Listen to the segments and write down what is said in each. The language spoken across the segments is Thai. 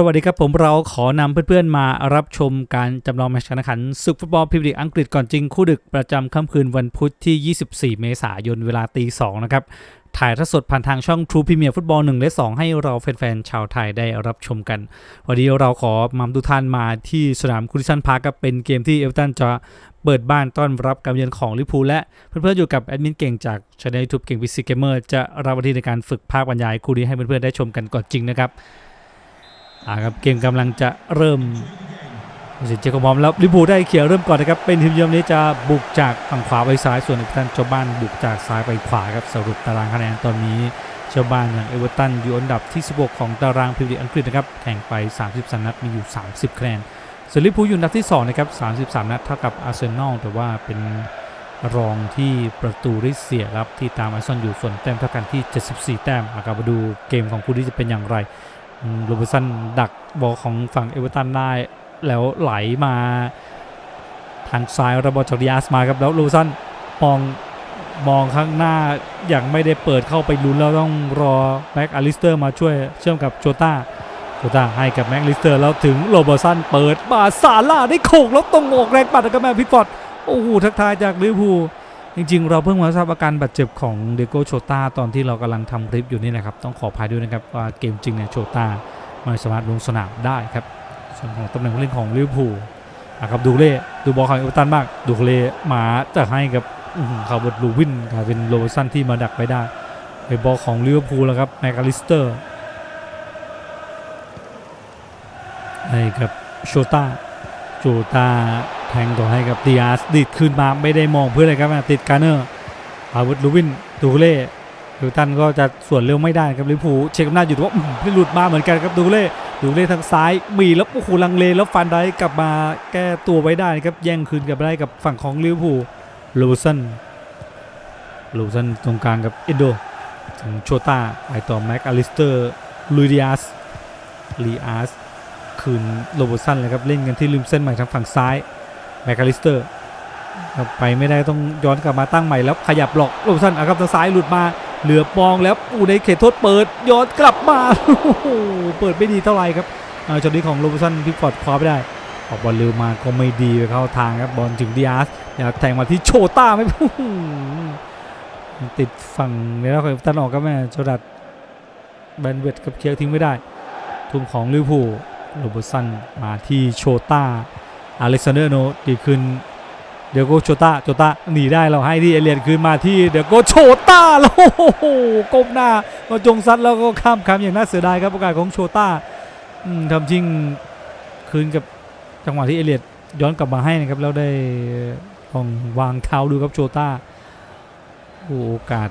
สวัสดีครับผมเราขอนำเพื่อนๆมารับชมการจำลองแมตช์การแข่งขันศึกฟุตบอลพรีเมียร์ลีกอังกฤษก่อนจริงคู่ดึกประจำค่ำคืนวันพุธที่ 24 เมษายนเวลาตี2นะครับ ถ่ายทอดสดผ่านทางช่อง True Premier Football 1 และ 2 ให้เราแฟนๆ ชาวไทยได้รับชมกัน วันนี้เราขอมามทุกท่านมาที่สนามคูริชันพาร์กับเป็นเกมที่เอเวอร์ตันจะเปิดบ้านต้อนรับการเยือนของลิพูลและเพื่อนๆอยู่กับแอดมินเก่งจากช anel YouTube เก่งวิสิเกมเมอร์จะรับหน้าที่ในการฝึกภาคบรรยายคู่นี้ให้เพื่อนๆได้ชมกันก่อนจริงนะครับ อ่าครับเกมกำลังจะเริ่มสิเจคอบอมแล้วลิเวอร์พูได้เขียวเริ่มก่อนนะครับเป็นทีมเยือนนี้จะบุกจากฝั่งขวาไปซ้ายส่วนเอเวอร์ตันเจ้าบ้านบุกจากซ้ายไปขวาครับสรุปตารางคะแนนตอนนี้เจ้าบ้านอย่างเอเวอร์ตันอยู่อันดับที่ 16 ของตารางพรีเมียร์ลีอังกฤษนะครับแข่งไป 33 นัดมีอยู่ 30 คะแนนส่วนลิเวอร์พูอยู่อันดับที่2นะครับ33 นัดเท่ากับอาร์เซนอลแต่ว่าเป็นรองที่ประตูได้เสียครับที่ตามอาร์เซนอลอยู่ส่วนแต้มเท่ากันที่ 74 แต้มนะครับมาดูเกมของคู่นี้จะเป็นอย่างไร โรเบร์ตสันดักบอลของฝั่งเอเวอร์ตันได้แล้วไหลมาทางซ้ายระบอลจากดิอาสมาครับแล้วโรเบร์ตสันมองมองข้างหน้าอย่างไม่ได้เปิดเข้าไปลุ้นแล้วต้องรอแม็กอลิสเตอร์มาช่วยเชื่อมกับโจต้าโจต้าให้กับแม็กอลิสเตอร์แล้วถึงโรเบร์สันเปิดมาซาร่าได้โขกแล้วตรงอกแรงปัดกับแม่พิกฟอร์ดโอ้โหทักทายจากลิเวอร์พูล จริงๆ เราเพิ่งมาทราบอาการบาดเจ็บของเดโกโชตาตอนที่เรากำลังทำคลิปอยู่นี่นะครับ ต้องขออภัยด้วยนะครับว่าเกมจริงเนี่ยโชตาไม่สามารถลงสนามได้ครับ ส่วนของตำแหน่งผู้เล่นของลิเวอร์พูลนะครับดูเล่ดูบอลของเอเวอร์ตันบ้างดูเล่หมาจะให้กับคาร์บอดลูวินกลายเป็นโรเบร์สันที่มาดักไว้ได้ไอ้บอลของลิเวอร์พูลแล้วครับแมคคาลิสเตอร์ให้กับโชตาโชตา แทงต่อให้กับดิอาสดิดขึ้นมาไม่ได้มองเพื่อนเลยครับติดการเนอร์อาวุธลูวินดูเล่ดูตันก็จะส่วนเร็วไม่ได้ครับลิปูเช็คอำนาจอยู่แต่ว่าไม่หลุดมาเหมือนกันครับดูเล่ดูเล่ทางซ้ายมีแล้วโอ้โหลังเลแล้วฟันได้กลับมาแก้ตัวไว้ได้ครับแย่งคืนกลับได้กับฝั่งของลิเวอร์พูลูซันลูซันตรงกลางกับเอนโดถึงโชต้าไปต่อแม็กอลิสเตอร์ลุยดิอาสลีอาสคืนโรเบอร์สันเลยครับเล่นกันที่ริมเส้นใหม่ทางฝั่งซ้าย แมคคาลิสเตอร์ไปไม่ได้ต้องย้อนกลับมาตั้งใหม่แล้วขยับหลอกโรบสันอาครับทางซ้ายหลุดมาเหลือปองแล้วอูในเขตโทษเปิดย้อนกลับมาโอ้โหเปิดไม่ดีเท่าไหร่ครับเอาจนนี้ของโรบสันพิกฟอร์ดคว้าไม่ได้ออกบอลเร็วมาก็ไม่ดีไปเข้าทางครับบอลถึงดิอาสอยากแทงมาที่โชต้าไม่ติดฝั่งในรอบของตันออกก็แม่โจดัดแบนเวตกับเคียร์ทิ้งไม่ได้ ทุ่มของลิเวอร์พูลโรบสันมาที่โชต้า อเล็กซานเดอร์โนดีขึ้นเดี๋ยวโกโชต้าโชต้าหนีได้เราให้ที่เอเลียนคืนมาที่เดี๋ยวโกโชต้าแล้วโอ้โหก้มหน้ามาจงซัดแล้วก็ข้ามคำอย่างน่าเสียดายครับโอกาสของโชต้าทำจริงคืนกับจังหวะที่เอเลียนย้อนกลับมาให้นะครับแล้วได้ลองวางเท้าดูครับโชต้าโอกาส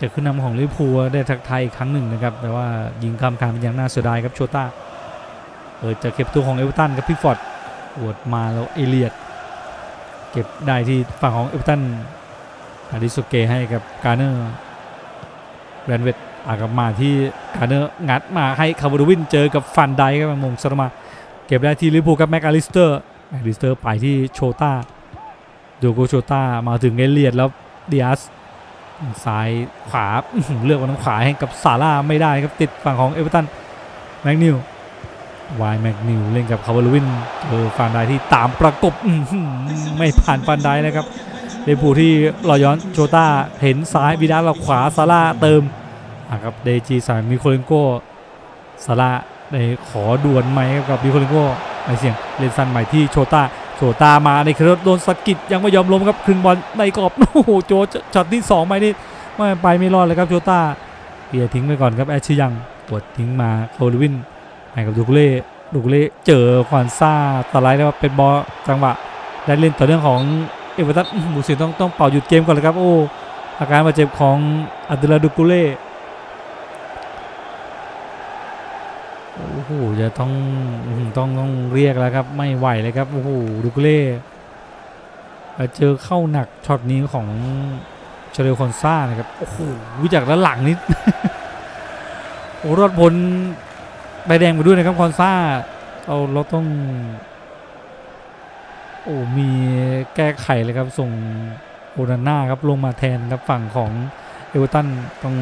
จะขึ้นนำของลิเวอร์พูลได้ทักไทยอีกครั้งหนึ่งนะครับแต่ว่ายิงข้ามคำเป็นอย่างน่าเสียดายครับโชต้าเปิดจะเก็บตัวของเอเวอร์ตันกับพิกฟอร์ด อวดมาแล้วเอเลียด เก็บได้ที่ฝั่งของเอเวอร์ตันอาริโซเกให้กับการเนอร์แรนเวตอากลับมาที่การเนอร์งัดมาให้คาร์บอวินเจอกับฟันไดครับมงสรมา เก็บได้ที่ลิเวอร์พูกับแม็กอลิสเตอร์แม็กอลิสเตอร์ไปที่โชต้าโดโกโชต้ามาถึงเอเลียดแล้วดิอสซ้ายขวาเลือกวันขวาให้กับซาร่าไม่ได้ครับติดฝั่งของเอเวอร์ตันแม็กนิว วายแมกนิวเล่นกับคาร์ลวินเออฟานไดที่ตามประกบไม่ผ่านฟานไดนะครับเดปูที่รอย้อนโชต้าเห็นซ้ายบิดาเราขวาซาร่าเติมอะครับเดจีสายมิโคเลนโกซาร่าได้ขอด่วนไหมกับมิโคเลนโกไม่เสี่ยงเล่นสั้นใหม่ที่โชต้าโชต้ามาในครถโดนสกิดยังไม่ยอมล้มครับคืนบอลในกรอบโอ้โหโจช็อตที่สองไปนี่ไม่ไปไม่รอดเลยครับโชต้าเปียทิ้งไปก่อนครับแอชชิยังกดทิ้งมาคาร์ลวิน ให้กับดูกเล่ดูกเล่เจอควันซ่าสไลด์แล้วเป็นบอลจังหวะได้เล่นต่อเนื่องของเอเวอร์ตันบูสินต้องต้องเป่าหยุดเกมก่อนเลยครับโอ้อาการบาดเจ็บของอับดุลลาดูกุเล่โอ้โหจะต้องต้องต้องเรียกแล้วครับไม่ไหวเลยครับโอ้โหดูกุเล่เจอเข้าหนักช็อตนี้ของเชเลคอนซ่านะครับโอ้โหวิจากด้านหลังนิดโอ้รอดพ้น ใบแดงไปด้วยนะครับคอนซาเอาเราต้อง โอ้มีแก้ไขเลยครับส่งโอนาน่าครับลงมาแทนครับฝั่งของเอเวอร์ตันต้อง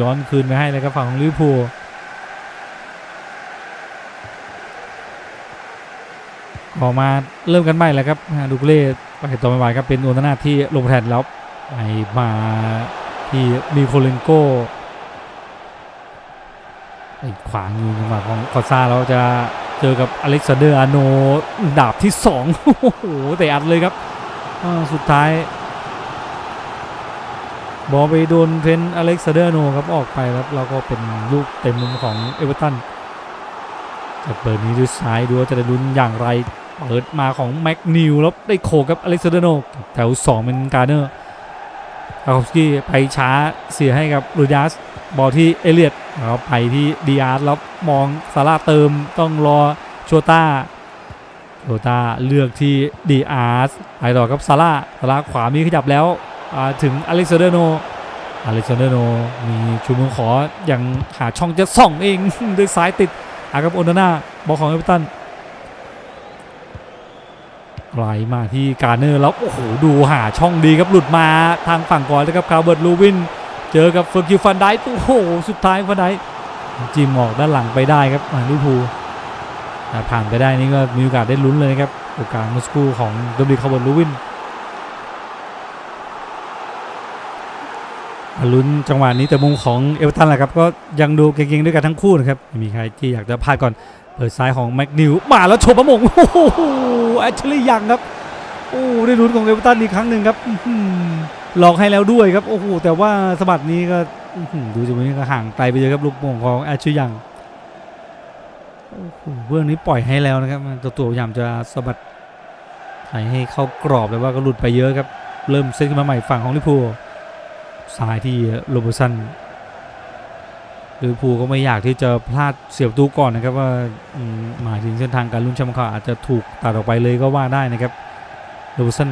ย้อนคืนไปให้เลยครับฝั่งของลิเวอร์พูลออกมาเริ่มกันใหม่แล้วครับดูเล่ไปต่อไปครับเป็นโอนาน่าที่ลงแทนแล้วไปมาที่มีโคเลนโก ขวางอยู่จังของคอซ่าแล้วจะเจอกับอเล็กซานเดอร์อาโนดาบที่สองโอ้โหเตะอัดเลยครับสุดท้าย บอลไปโดนเทรนอเล็กซานเดอร์โนครับออกไปครับแล้วก็เป็นลูกเต็มมุมของเอเวอร์ตันจะเปิดนี้ด้วยซ้ายดูว่าจะได้ลุ้นอย่างไร เปิดมาของแม็กนิวแล้วได้โคกับอเล็กซานเดอร์โนแถวสองเป็นการ์เนอร์อาคอฟสกี้ไปช้าเสียให้กับลูดัส บอลที่เอเลียดแล้วไปที่ดีอาร์สแล้วมองซาร่าเติมต้องรอโชต้าโชต้าเลือกที่ดีอาร์สไปต่อกับซาร่าซาร่าขวามีขยับแล้วถึงอเล็กซานเดอร์โนอเล็กซานเดอร์โนมีชูมือขออยังหาช่องจะส่องเองด้วยซ้ายติดอากับโอนาน่าบอลของเอเวอร์ตันไหลมาที่การเนอร์แล้วโอ้โหดูหาช่องดีครับหลุดมาทางฝั่งก่อนเลยครับคาร์เบิร์ตลูวิน เจอกับเฟอร์กิวฟันไดค์โอ้โห สุดท้ายฟันไดจิมออกด้านหลังไปได้ครับมาลิเวอร์พูลแต่ผ่านไปได้นี่ก็มีโอกาสได้ลุ้นเลยนะครับ โอกาสมื่อสกูของดับบิคาร์บิร์ตลูวินลุ้นจังหวะนี้แต่มุมของเอเวอร์ตันแหละครับ ก็ยังดูเก่งๆด้วยกันทั้งคู่นะครับ มีใครที่อยากจะพลาดก่อน เปิดซ้ายของแม็กนิวมาแล้วโฉบประมงโอ้โหแอชลีย์ยังครับ โอ้ได้ลุ้นของเอเวอร์ตันอีกครั้งหนึ่งครับ หลอกให้แล้วด้วยครับโอ้โหแต่ว่าสะบัดนี้ก็ดูจังหวะนี้ก็ห่างไกลไปเยอะครับลูกโป่งของแอชลีย์ยังโอ้โหเบื้องนี้ปล่อยให้แล้วนะครับตัวตัวพยายามจะสะบัดไถให้เข้ากรอบแต่ว่าก็หลุดไปเยอะครับ เริ่มเซตขึ้นมาใหม่ฝั่งของลิเวอร์พูลซ้ายที่โรเบอร์สันลิพูก็ไม่อยากที่จะพลาดเสียประตูก่อนนะครับว่าหมายถึงเส้นทางการลุ้นแชมป์เขาอาจจะถูกตัดออกไปเลยก็ว่าได้นะครับโรเบอร์สัน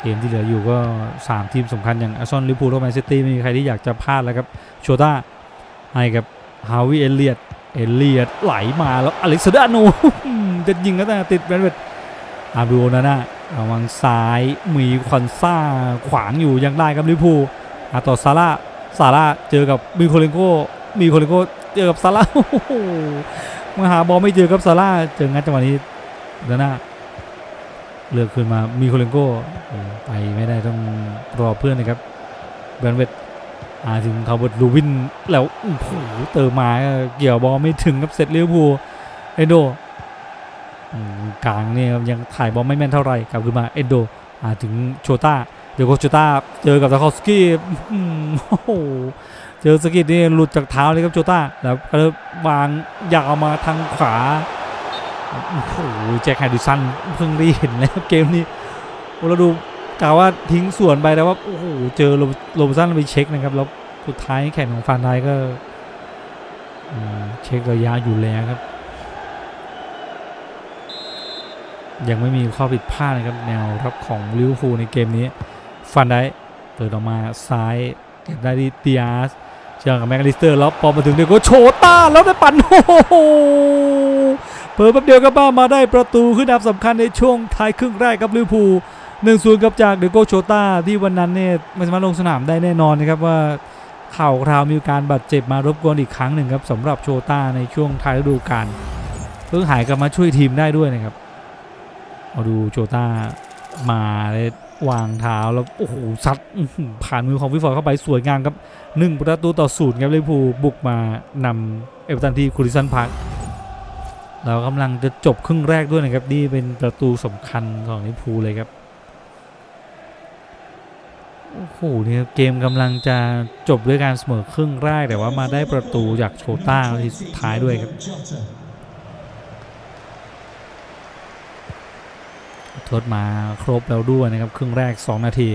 เกมที่เหลืออยู่ก็ 3 ทีมสำคัญอย่างอาร์ซนอลลิเวอร์พูลและแมนซิตี้ไม่มีใครที่อยากจะพลาดแล้วครับโชต้าให้กับฮาวิเอเลียดเอเลียดไหลมาแล้วอเล็กซานเดอร์อาร์โนจะยิงก็แต่ติดแบนเวตอาดูนะนะระวังซ้ายมีควันซ่าขวางอยู่ยังได้ครับลิเวอร์พูอาต่อซาร่าซาร่าเจอกับมีโคเลนโกมีโคเลนโกเจอกับซาร่าโอ้โหมาหาบอลไม่เจอกับซาร่าเจองั้นจังหวะนี้เดยวหน้า เลือกขึ้นมามีโคเลนโก้ไปไม่ได้ต้องรอเพื่อนนะครับแบนเวตอาถึงคาร์เบิร์ลูวินแล้วโอ้โหเติมมาเกี่ยวบอลไม่ถึงครับเซตลิเวอร์พูเอนโดกลางเนี่ยยังถ่ายบอลไม่แม่นเท่าไหร่กลับขึ้นมาเอนโดอาถึงโชต้าเดี๋ยวโคชต้าเจอกับซาคอสกี้โอ้โหเจอสกิดนี่หลุดจากเท้าเลยครับโจต้าแล้วก็วางยาวมาทางขวา โอ้โหแจ็คแฮดดิสันเพิ่งได้เห็นแล้วเกมนี้เราดูกล่าวว่าทิ้งส่วนไปแต่ว่าโอ้โหเจอโรโรบสันไปเช็คนะครับแล้วสุดท้ายแข่งของฟานไดก็เช็คระยะอยู่แล้วครับ ยังไม่มีข้อผิดพลาดนะครับแนวรับของลิเวอร์พูลในเกมนี้ฟันได้เปิดออกมาซ้ายเก็บได้ที่เตียสเจอกับแม็กอลิสเตอร์แล้วพอมาถึงเดโกโชต้าแล้วได้ปั่นโอ้โห เปิดแป๊บเดียวก็บ้ามาได้ประตูขึ้นดับสำคัญในช่วงท้ายครึ่งแรกกับลิเวอร์พูลหนึ่งศูนย์กับจากเดโกโชต้าที่วันนั้นเนี่ยไม่สามารถลงสนามได้แน่นอนนะครับว่าเข่าคราวมีการบาดเจ็บมารบกวนอีกครั้งหนึ่งครับสำหรับโชต้าในช่วงท้ายฤดูกาลเพิ่งหายกลับมาช่วยทีมได้ด้วยนะครับเอาดูโชต้ามาเลยวางเท้าแล้วโอ้โหซัดผ่านมือของวิฟอร์เข้าไปสวยงามครับหนึ่งประตูต่อศูนย์ครับลิเวอร์พูลบุกมานำเอเวอร์ตันที่คูริสันพาร์ค เรากำลังจะจบครึ่งแรกด้วยนะครับนี่เป็นประตูสำคัญของลิเวอร์พูลเลยครับโอ้โหเนี่ยเกมกำลังจะจบด้วยการเสมอครึ่งแรกแต่ว่ามาได้ประตูจากโชต้านาทีสุดท้ายด้วยครับทดมาครบแล้วด้วยนะครับครึ่งแรก 2 นาที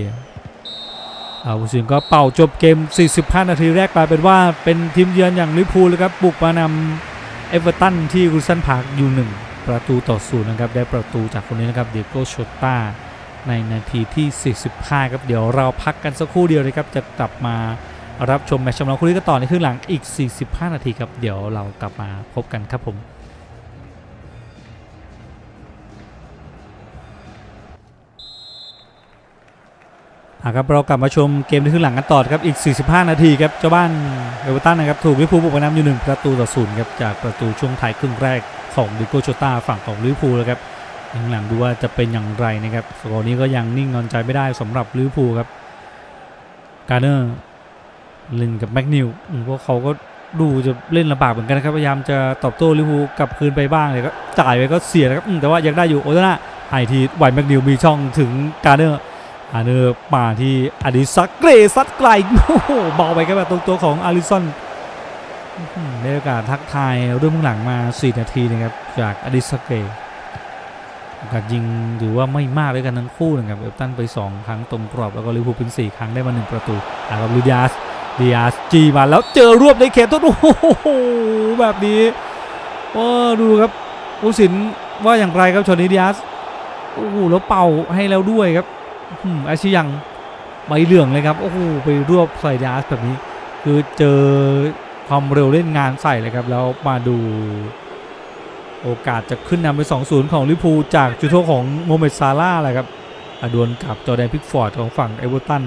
อาผู้สินก็เป่าจบเกม 45 นาทีแรกกลายเป็นว่าเป็นทีมเยือนอย่างลิพูลเลยครับบุกมานำ อเวอร์ตันที่กุสันพาร์คอยู่หนึ่งประตูต่อศูนย์นะครับ ได้ประตูจากคนนี้นะครับเดียโกโชต้าในนาทีที่ 45 ครับ เดี๋ยวเราพักกันสักครู่เดียวนะครับ จะกลับมารับชมแมตช์ชมเราคู่นี้กันต่อในครึ่งหลังอีก 45 นาทีครับ เดี๋ยวเรากลับมาพบกันครับผม ครับเรากลับมาชมเกมในครึ่งหลังกันต่อครับอีก 45 นาทีครับเจ้าบ้านเอเวอร์ตันนะครับถูกลิเวอร์พูลบุกมานำอยู่หนึ่งประตูต่อศูนย์ครับจากประตูช่วงท้ายครึ่งแรกของดิโกโชต้าฝั่งของลิเวอร์พูลนะครับยังหลังดูว่าจะเป็นอย่างไรนะครับสกอร์นี้ก็ยังนิ่งนอนใจไม่ได้สำหรับลิเวอร์พูลครับการเนอร์ล่นกับแม็กนิวพวกเขาก็ดูจะเล่นลำบากเหมือนกันนะครับพยายามจะตอบโต้ลิเวอร์พูลกลับคืนไปบ้างเลยก็จ่ายไปก็เสียนะครับแต่ว่ายังได้อยู่โอตาน่าให้ทีไหวแม็กนิวมีช่องถึงการเนอร์ การเนอร์มาที่อดิสักเกรซัดไกลโอ้โหเบาไปครับแบบตรงตัวของอาริสันได้โอกาสทักทายเรื่องหลังมา 4 นาทีนะครับ จากอดิสเกย์โอกาสยิงถือว่าไม่มากด้วยกันทั้งคู่นะครับเอฟตันไป 2 ครั้งตรงกรอบ แล้วก็ลิเวอร์พูลเป็น 4 ครั้งได้มา 1 ประตูอะครับลูดิอาสดิอาสจีมาแล้วเจอรวบในเขตโทษโอ้โหแบบนี้โอ้ดูครับผู้สินว่าอย่างไรครับชอนนี้ดิอาสโอ้โหแล้วเป่าให้แล้วด้วยครับ อื้อหืออาชิยังใบเหลืองเลยครับ โอ้โห ไปรวบใส่ดาสแบบนี้ คือเจอความเร็วเล่นงานใส่เลยครับ แล้วมาดูโอกาสจะขึ้นนำไป 2-0 ของลิเวอร์พูจากจุดโทษของโมเมดซาร่าแหละครับอดวลกับจอแดนพิกฟอร์ดของฝั่งเอเวอร์ตัน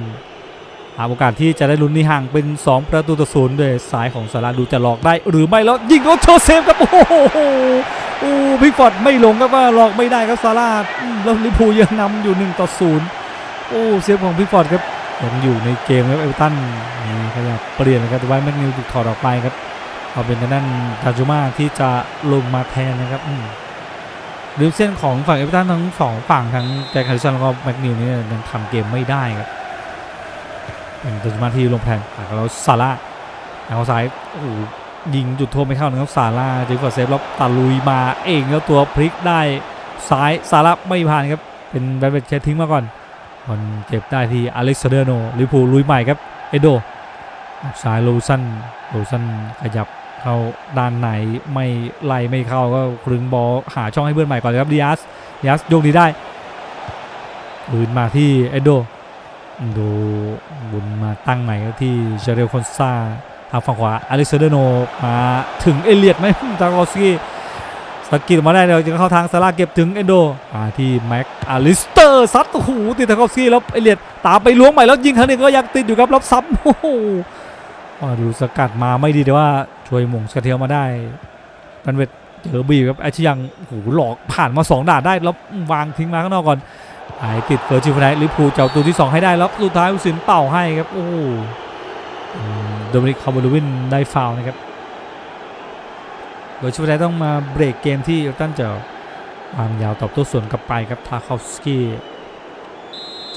หาโอกาสที่จะได้ลุ้นในห่างเป็น 2 ประตูต่อศูนย์โดยสายของซาร่าดูจะหลอกได้ หรือไม่แล้วยิงโอโชเซฟครับโอ้โหพิกฟอร์ดไม่ลงครับว่าหลอกไม่ได้ครับซาร่าแล้วลิพูยังนำอยู่1ต่อ0 โอ้เซฟของพิกฟอร์ดครับยังอยู่ในเกมครับเอเวตันนี่ขยับเปลี่ยนเลยครับแต่ว่าแม็กนิวถูกถอดออกไปครับเอาเป็นทางด้านทาจูมาที่จะลงมาแทนนะครับอืมริมเส้นของฝั่งเอเวอร์ตันทั้งสองฝั่งทั้งแจ็คแฮริสันแล้วก็แม็กนิวนี่ยังทำเกมไม่ได้ครับเป็นทาจูมาที่ลงแทนแล้วซาร่าทางซ้ายโอ้โหยิงจุดโทษไม่เข้านะครับซาร่าจิฟฟอร์เซฟแล้วตะลุยมาเองแล้วตัวพลิกได้ซ้ายซาร่าไม่ผ่านครับเป็นแบทเบตแค่ทิ้งมาก่อน บอลเก็บได้ที่อเล็กซานเดอร์โนลิพูลุยใหม่ครับเอโดซ้ายโลซันโลซันขยับเข้าด้านไหนไม่ไล่ไม่เข้าก็ครึงบอลหาช่องให้เพื่อนใหม่ก่อนครับดิอาสดิอาสโยกดีได้ปืนมาที่เอโดดูบุญมาตั้งใหม่ครับที่เชเรลคอนซาทางฝั่งขวาอเล็กซานเดอร์โนมาถึงเอเลียดไหมตากอสกี้ สกิดออกมาได้เราจะเข้าทางซาร่าเก็บถึงเอนโดมาที่แม็กอาลิสเตอร์ซัดโอ้โหติดทางคอฟซี่แล้วเอเลียดตามไปล้วงใหม่แล้วยิงครั้งหนึ่งก็ยังติดอยู่ครับรับซ้ำโอ้โหดูสกัดมาไม่ดีแต่ว่าช่วยหม่งสกเทียวมาได้กันเวทเจอบีครับไอชิยังโอ้โหหลอกผ่านมาสองด่านได้แล้ววางทิ้งมาข้างนอกก่อนหายติดเฟิร์สชิฟไนท์ลิเวอร์พูเจ้าตัวที่สองให้ได้แล้วสุดท้ายอุสินเป่าให้ครับโอ้โหโดมินิกคาร์บอลูวินได้ฟาวนะครับ โดยชุดแรกต้องมาเบรกเกมที่เอลตันจะวางยาวตอบโต้สวนกลับไปครับทาคอฟสกี้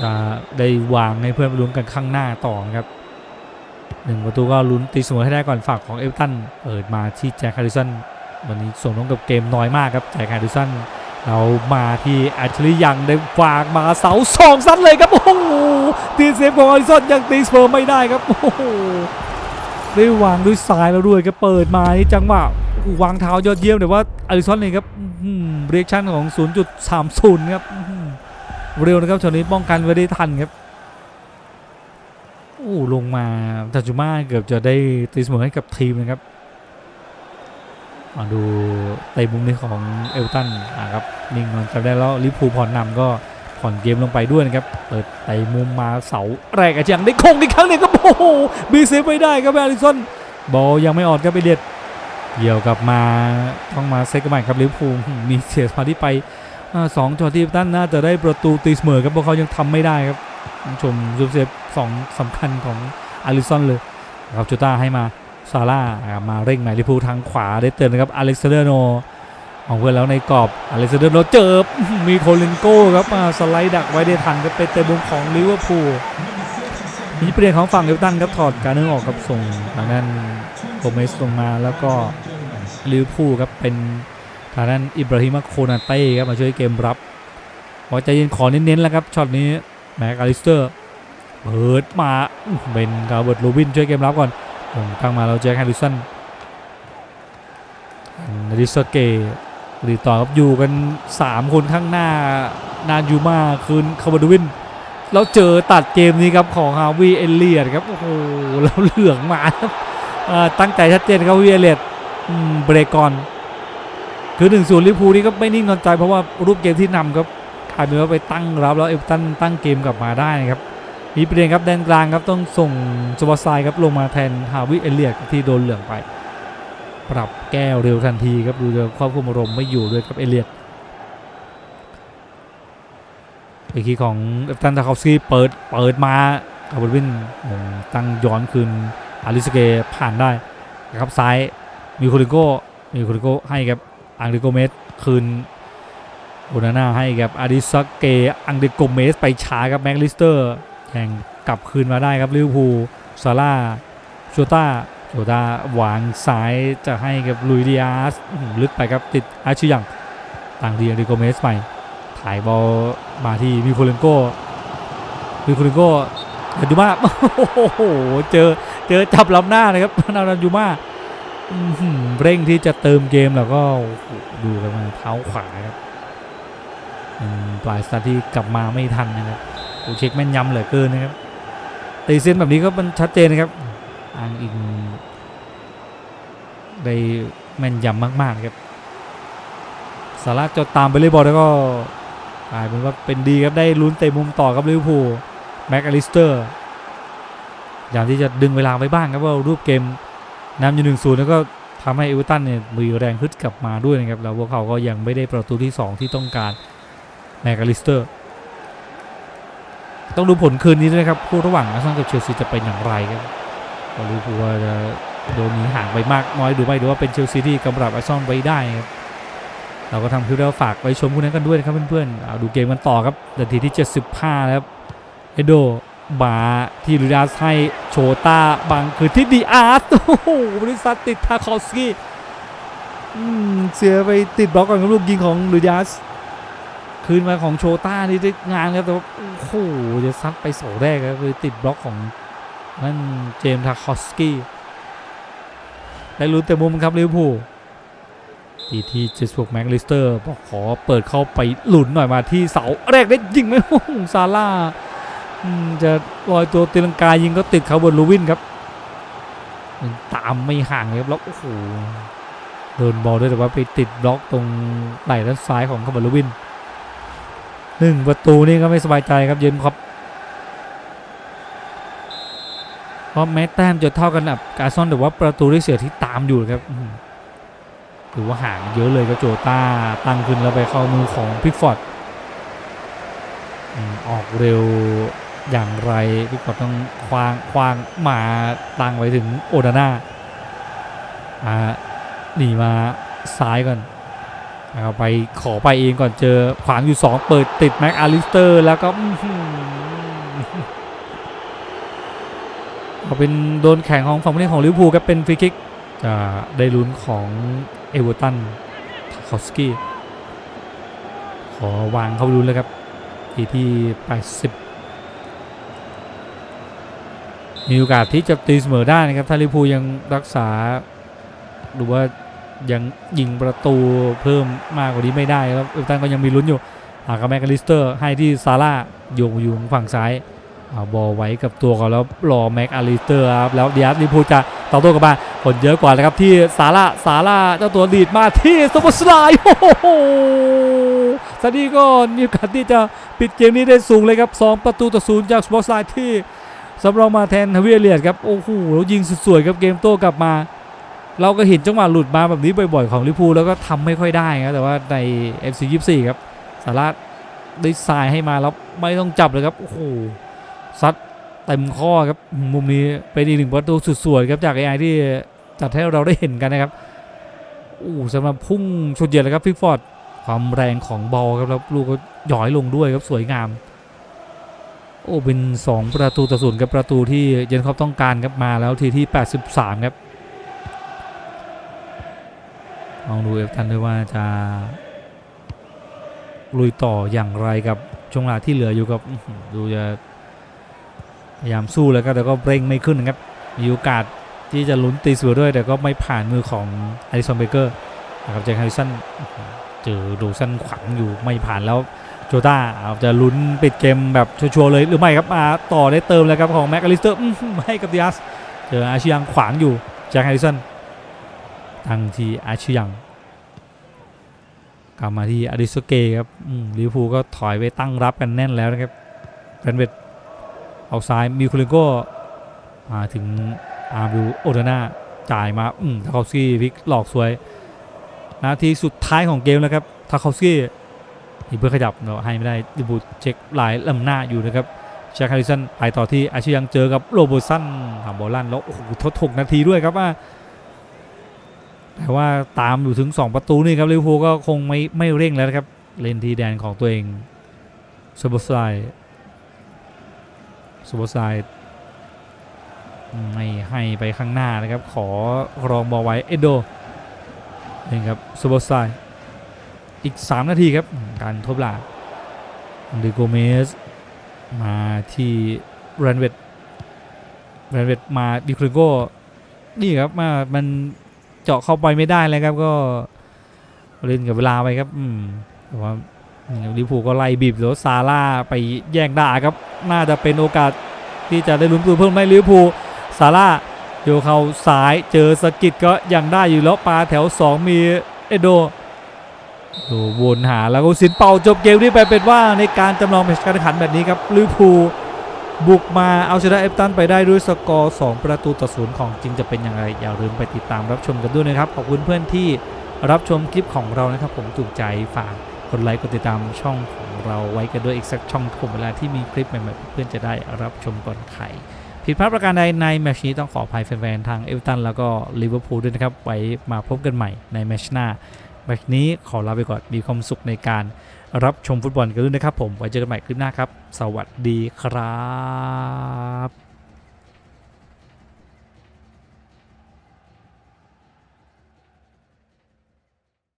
จะได้วางให้เพื่อนไปลุ้นกันข้างหน้าต่อครับหนึ่งประตูก็ลุ้นตีเสมอให้ได้ก่อนฝากของเอลตันเปิดมาที่แจ็คฮร์ริสันวันนี้ส่งน้องกับเกมน้อยมากครับแจ็คฮร์ริสันเรามาที่อชลีย์ยังได้ฝากมาเสาสองซัดเลยครับโอ้โหตีเซฟของแฮร์ริสันยังตีเสมอไม่ได้ครับโอ้โหได้วางด้วยซ้ายแล้วด้วยก็เปิดมานี่จังหวะ วางเท้ายอดเยี่ยมแต่ว่าอลิซอนเองครับเรียกชั่นของ 0.30 ครับเร็วนะครับช็อตนี้ป้องกันไว้ได้ทันครับโอ้ลงมาตาจูมาเกือบจะได้ตีเสมอให้กับทีมนะครับมาดูเตะมุมนี้ของเอลตันอะครับนิ่งนอนจำได้แล้วลิพูผ่อนนำก็ผ่อนเกมลงไปด้วยนะครับ เปิดเตะมุมมาเสาแรกอาจจะยังได้โค้งอีกครั้งหนึ่งครับโอ้โหบีเซฟไม่ได้ครับแอลิสันบอลยังไม่ออดครับไปเด็ด เกี่ยวกับมาต้องมาเซตกันใหม่ครับลิเวอร์พูลมีเสียสมาที่ไปอสองจอที่ตั้นน่าจะได้ประตูตีเสมอครับพราะเขายังทำไม่ได้ครับชมซูเซฟสองสำคัญของอาริสันเลยครับจูต้าให้มาซาร่ามาเร่งหม่ลิเวอร์พูทางขวาได้เตือนนะครับอเล็กซานเดอร์โนของเพื่อนแล้วในกรอบอเล็กซานเดอร์โนเจอมีโคลินโก้ครับมาสไลด์ดักไว้ได้ทันก็ไปเตะมุมของลิเวอร์พูลมีเปลี่ยนของฝั่งเอลตันครับถอดการเนื้อออกกับส่งทางด้าน โกเมสลงมาแล้วก็ลิวอร์พูลครับเป็นทางด้านอิบราฮิมาโคนาเต้ครับมาช่วยเกมรับพอใจเย็นขอเน้นๆแล้วครับช็อตนี้แม็กอลิสเตอร์เปิดมาเป็นกาเบิร์ตลูบินช่วยเกมรับก่อนตั้งมาเราแจ็คแฮร์ริสันนาริสเกหรีต่อครับอยู่กัน 3 คนข้างหน้านานยูมาคืนคาร์บดูวินแล้วเจอตัดเกมนี้ครับของฮาวิเอเลียดครับโอ้โหแล้วเหลืองมาครับอ่า ตั้งใจชัดเจนครับวิเอเลียดอืมเบรกก่อน คือ1นศูนย์ลิเวอร์พูนี่ก็ไม่นิ่งนอนใจเพราะว่ารูปเกมที่นำครับกลายเป็นว่าไปตั้งรับแล้วเอฟตันตั้งเกมกลับมาได้นะครับมีประเด็นครับแดนกลางครับต้องส่งสวอสไซครับลงมาแทนฮาวิเอเลียที่โดนเหลืองไป ปรับแก้วเร็วทันทีครับดูจะควบคุมอารมณ์ไม่อยู่ด้วยครับเอเลียดไปคีของเอฟตันทาคาสกี้เปิดเปิดมาคาร์บวินตั้งย้อนคืน อาริสเกผ่านได้นะครับซ้ายมีโคริโกมีโคริโกให้กับอังเดโกเมสคืนโอนาน่าให้กับอาริสเกอังเดโกเมสไปช้าครับแม็กลิสเตอร์แข่งกลับคืนมาได้ครับลิเวอร์พูลซาร่าโชต้าโชต้าวางซ้ายจะให้กับลุยดิอาสลึกไปครับติดอาชิยังต่างดีอังเดโกเมสไปถ่ายบอลมาที่มิโคเลนโกมิโคเลนโกเดนดูมาโอ้โหเจอ เจอจับลำหน้าเลยครับนารันยูมาเร่งที่จะเติมเกมแล้วก็ดูกันมาเท้าขวาครับปลายสตาร์ที่กลับมาไม่ทันนะครับโอเช็คแม่นยำเหลือเกินนะครับตีเส้นแบบนี้ก็มันชัดเจนนะครับอ้างอิงได้แม่นยำมากๆครับสาระจดตามไปเลยบอลแล้วก็กลายเป็นว่าเป็นดีครับได้ลุ้นเตะมุมต่อกับลิเวอร์พูลแม็กอลิสเตอร์ อย่างที่จะดึงเวลาไว้บ้างครับว่ารูปเกมนำอยู่หนึ่งศูนย์แล้วก็ทำให้เอเวอร์ตันเนี่ยมีแรงฮึดกลับมาด้วยนะครับแล้วพวกเขาก็ยังไม่ได้ประตูที่ 2 ที่ต้องการแมกอลิสเตอร์ ต้องดูผลคืนนี้ด้วยนะครับคู่ระหว่างอาร์เซนอลกับเชลซีจะเป็นอย่างไรครับก็ลิเวอร์พูลว่าจะโดนหนีห่างไปมากน้อยหรือไม่หรือว่าเป็นเชลซีที่กำรับอาร์เซนอลไว้ได้ครับเราก็ทำคลิปแล้วฝากไปชมคู่นั้นกันด้วยนะครับเพื่อนๆเอาดูเกมกันต่อครับนาทีที่ 75 แล้วครับเอโด บาที่ลูดาสให้โชต้าบังคือที่ดีอาร์สโอ้โหบริษัทติดทาคอสกี้อืมเสียไปติดบล็อกก่อนกับลูกยิงของลูดิอาสคืนมาของโชต้านี่ได้งานครับแต่ว่าโอ้โหจะซัดไปโสแรกครับคือติดบล็อกของนั่นเจมส์ทาคอสกี้ได้ลุ้นแต่มุมครับลิเวอร์พูลทีที่เจสบวกแม็กลิสเตอร์บอกขอเปิดเข้าไปหลุนหน่อยมาที่เสาแรกได้ยิงไหมโอ้โหซาร่า จะลอยตัวตีลังกายิงก็ติดเขาบนลูวินครับตามไม่ห่างเลยครับแล้วโอ้โหโดนบอลด้วยแต่ว่าไปติดบล็อกตรงไหล่ด้านซ้ายของเขาบนลูวินหนึ่งประตูนี่ก็ไม่สบายใจครับเย็นครับเพราะแม้แต้มจะเท่ากันกับกาซอนแต่ว่าประตูที่เสียที่ตามอยู่ครับถือว่าห่างเยอะเลยก็โจต้าตั้งขึ้นแล้วไปเข้ามือของพิกฟอร์ดออกเร็ว อย่างไรพิกอดต้องควางควางมาตังไว้ถึงโอดาน่าอ่าหนีมาซ้ายก่อนเอาไปขอไปเองก่อนเจอขวางอยู่ 2 เปิดติดแม็กอาลิสเตอร์แล้วก็เอาเป็นโดนแข่งของฝั่งผู้เล่นของลิเวอร์พูลครับเป็นฟรีคิกจะได้ลุ้นของเอเวอร์ตันทาคอสกี้ขอวางเข้าลุ้นเลยครับทีที่ 80 มีโอกาสที่จะตีเสมอได้นะครับถ้าลิพูยังรักษา หรือว่ายังยิงประตูเพิ่มมากกว่านี้ไม่ได้ครับเอเวอร์ตันก็ยังมีลุ้นอยู่หากแมกกาลิสเตอร์ ให้ที่ซาร่าโยงอยู่ฝั่งซ้ายเอาบอลไว้กับตัวก่อนแล้วรอแม็กอาลิสเตอร์ครับแล้วเดียสลิพูจะต่อโต้กลับมาคนเยอะกว่าเลยครับที่ซาร่าซาร่าเจ้าตัวดีดมาที่สปอร์ตไลน์โอ้โหซาดีก็มีโอกาสที่จะปิดเกมนี้ได้สูงเลยครับ 2 ประตูต่อศูนย์จากสปอร์ตไลน์ที่ สำรองมาแทนทวีเลียดครับโอ้โหแล้วยิงสุดสวยครับเกมโต้กลับมา เราก็เห็นจังหวะหลุดมาแบบนี้บ่อยๆของลิพูแล้วก็ทำไม่ค่อยได้ครับแต่ว่าใน FC 24ครับซาร่าได้ทรายให้มาแล้วไม่ต้องจับเลยครับโอ้โหซัดเต็มข้อครับมุมนี้เป็นอีกหนึ่งประตูสุดสวยครับจาก AI ที่จัดให้เราได้เห็นกันนะครับโอ้สำหรับพุ่งชนเยียดเลยครับฟิกฟอร์ดความแรงของบอลครับแล้วลูกก็หย่อยลงด้วยครับสวยงาม โอ้เป็น 2 ประตูต่อศูนย์กับประตูที่เยนคอปต้องการครับมาแล้วทีที่ 83 ครับลองดูเอฟทันด้วยว่าจะลุยต่ออย่างไรกับช่วงเวลาที่เหลืออยู่กับดูจะพยายามสู้แล้วก็แต่ก็เร่งไม่ขึ้นนะครับมีโอกาสที่จะลุ้นตีเสมอด้วย แต่ก็ไม่ผ่านมือของอลิสันเบเกอร์นะครับแจ็คฮร์ริสันเจอดูสันขวางอยู่ไม่ผ่านแล้ว โจต้าเอาจะลุ้นปิดเกมแบบชัวร์ๆเลยหรือไม่ครับมาต่อได้เติมแล้วครับของแม็กอลิสเตอร์ให้กับดิอาสเจออาชิยังขวางอยู่แจ็คแฮร์ริสันทางที่อาชิยังกลับมาที่อาริสเกครับลิเวอร์พูก็ถอยไปตั้งรับกันแน่นแล้วนะครับแฟนเวทเอาซ้ายมิวคุเลโกมาถึงอาร์บิวโอเดนาจ่ายมาอืมทาคาสกี้พลิกหลอกสวย นาทีสุดท้ายของเกมแล้วครับทาคาสกี้ นี่เพื่อขยับเนาะให้ไม่ได้ลิเวอร์พูเช็คหลายลำหน้าอยู่นะครับแจ็คาริสันไปต่อที่อาชิยังเจอกับโรโบสันทำบอลลั่นแล้วโอ้โหทดถกนาทีด้วยครับว่าแต่ว่าตามอยู่ถึง 2 ประตูนี่ครับลิเวอร์พูลก็คงไม่ไม่เร่งแล้วครับเล่นทีแดนของตัวเองซูเปอร์ไซซูเปอร์ไซไม่ให้ไปข้างหน้านะครับ ขอรองบอลไว้เอโดนี่ครับซูเปอร์ไซ อีก 3 นาทีครับ การทบหลาอันเดโกเมส มาที่แรนเวตแรนเวตมาดิคริโกนี่ครับมามันเจาะเข้าไปไม่ได้เลยครับก็เล่นกับเวลาไปครับอืมแต่ว่าลิเวอร์พูลก็ไล่บีบแล้วซาร่าไปแย่งด่าครับ น่าจะเป็นโอกาสที่จะได้ลุ้นประตูเพิ่มในลิปูซาร่าโยเข้าซ้ายเจอสกิดก็ยังได้อยู่แล้วปลาแถว 2 มีเอโด ดูวนหาแล้วก็สินเป่าจบเกมนี้ไปเป็นว่าในการจำลองแมตช์การแข่งขันแบบนี้ครับลิเวอร์พูลบุกมาเอาชนะเอฟตันไปได้ด้วยสกอร์ 2 ประตูต่อศูนย์ของจริงจะเป็นอย่างไร อย่าลืมไปติดตามรับชมกันด้วยนะครับ ขอบคุณเพื่อนที่รับชมคลิปของเรานะครับ ผมถูกใจฝากกดไลค์กดติดตามช่องของเราไว้กันด้วยอีกสักช่องผมเวลาที่มีคลิปใหม่ๆเพื่อนจะได้รับชมก่อนใครผิดพลาดประการใดในแมชนี้ต้องขออภัยแฟนๆทางเอเวอร์ตันแล้วก็ลิเวอร์พูลด้วยนะครับไว้มาพบกันใหม่ในแมชหน้า วันนี้ขอลาไปก่อน มีความสุขในการรับชมฟุตบอลกันด้วยนะครับผม ไว้เจอกันใหม่คลิปหน้าครับ สวัสดีครับ